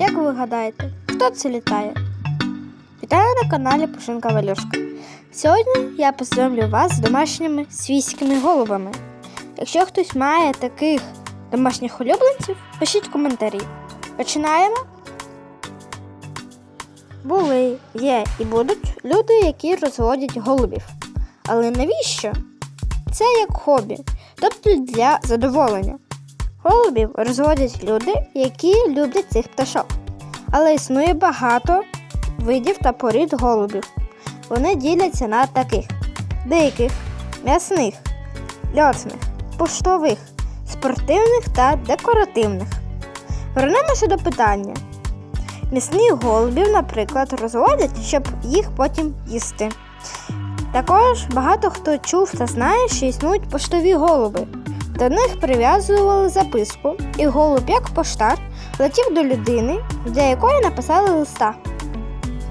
Як ви гадаєте, хто це літає? Вітаю на каналі Пушинка Валюшка. Сьогодні я познайомлю вас з домашніми свійськими голубами. Якщо хтось має таких домашніх улюбленців, пишіть коментарі. Починаємо. Були, є і будуть люди, які розводять голубів. Але навіщо? Це як хобі, тобто для задоволення. Голубів розводять люди, які люблять цих пташок. Але існує багато видів та порід голубів. Вони діляться на таких: диких, м'ясних, льотних, поштових, спортивних та декоративних. Вернемося до питання. М'ясних голубів, наприклад, розводять, щоб їх потім їсти. Також багато хто чув та знає, що існують поштові голуби. До них прив'язували записку, і голуб, як поштар, летів до людини, для якої написали листа.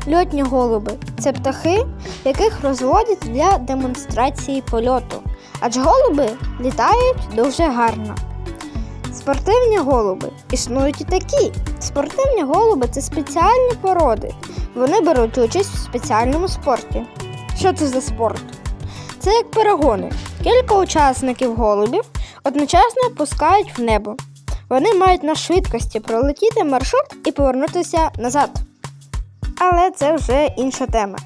Льотні голуби це птахи, яких розводять для демонстрації польоту, адже голуби літають дуже гарно. Спортивні голуби існують і такі. Спортивні голуби це спеціальні породи. Вони беруть участь в спеціальному спорті. Що це за спорт? Це як перегони. Кілька учасників голубів одночасно пускають в небо. Вони мають на швидкості пролетіти маршрут і повернутися назад. Але це вже інша тема.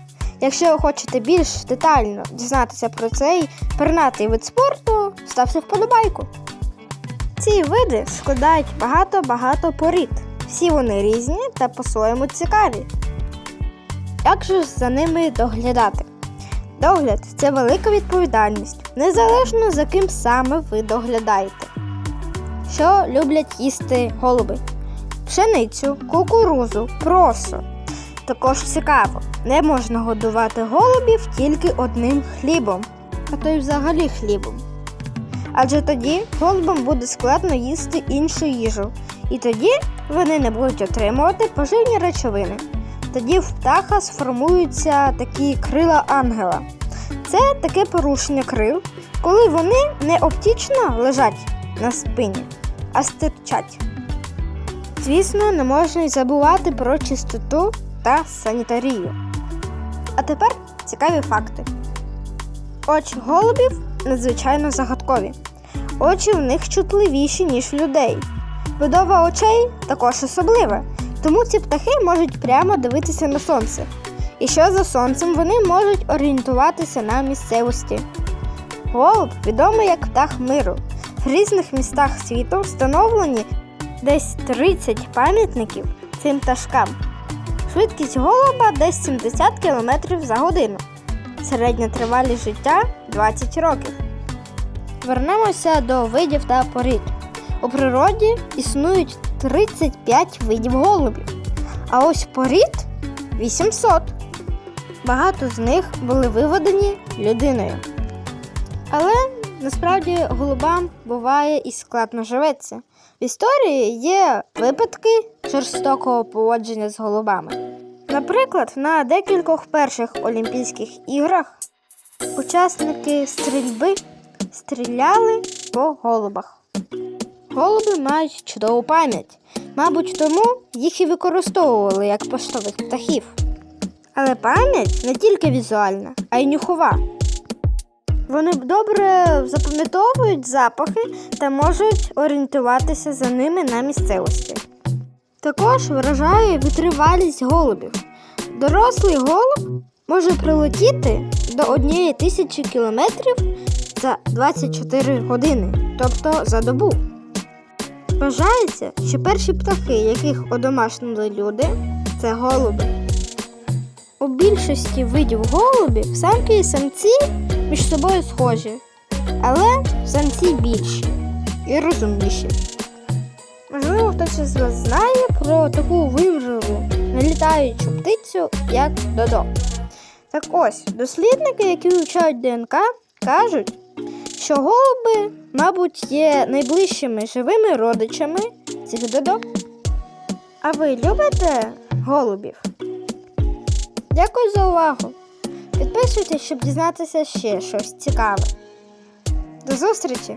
Якщо ви хочете більш детально дізнатися про цей пернатий вид спорту, ставте вподобайку. Ці види складають багато-багато порід. Всі вони різні та по-своєму цікаві. Як же за ними доглядати? Догляд це велика відповідальність, незалежно за ким саме ви доглядаєте. Що люблять їсти голуби? Пшеницю, кукурузу, просо. Також цікаво, не можна годувати голубів тільки одним хлібом, а то й взагалі хлібом. Адже тоді голубам буде складно їсти іншу їжу, і тоді вони не будуть отримувати поживні речовини. Тоді в птаха сформуються такі крила ангела. Це таке порушення крил, коли вони не оптічно лежать на спині, а стирчать. Звісно, не можна й забувати про чистоту та санітарію. А тепер цікаві факти. Очі голубів надзвичайно загадкові. Очі в них чутливіші, ніж в людей. Будова очей також особлива, тому ці птахи можуть прямо дивитися на сонце. І що за сонцем вони можуть орієнтуватися на місцевості. Голуб відомий як птах миру. В різних містах світу встановлені десь 30 пам'ятників цим пташкам. Швидкість голуба десь 70 км за годину. Середня тривалість життя 20 років. Вернемося до видів та порід. У природі існують 35 видів голубів, а ось порід 800. Багато з них були виведені людиною. Але насправді голубам буває і складно живеться. В історії є випадки жорстокого поводження з голубами. Наприклад, на декількох перших Олімпійських іграх учасники стрільби стріляли по голубах. Голуби мають чудову пам'ять. Мабуть, тому їх і використовували як поштових птахів. Але пам'ять не тільки візуальна, а й нюхова. Вони добре запам'ятовують запахи та можуть орієнтуватися за ними на місцевості. Також вражає витривалість голубів. Дорослий голуб може прилетіти до однієї тисячі кілометрів за 24 години, тобто за добу. Вважається, що перші птахи, яких одомашнили люди, це голуби. У більшості видів голубів самки і самці між собою схожі, але самці більші і розумніші. Можливо, хтось із вас знає про таку вимжливу нелітаючу птицю, як додо. Так ось, дослідники, які вивчають ДНК, кажуть, що голуби, мабуть, є найближчими живими родичами цих додок. А ви любите голубів? Дякую за увагу! Підписуйтесь, щоб дізнатися ще щось цікаве. До зустрічі!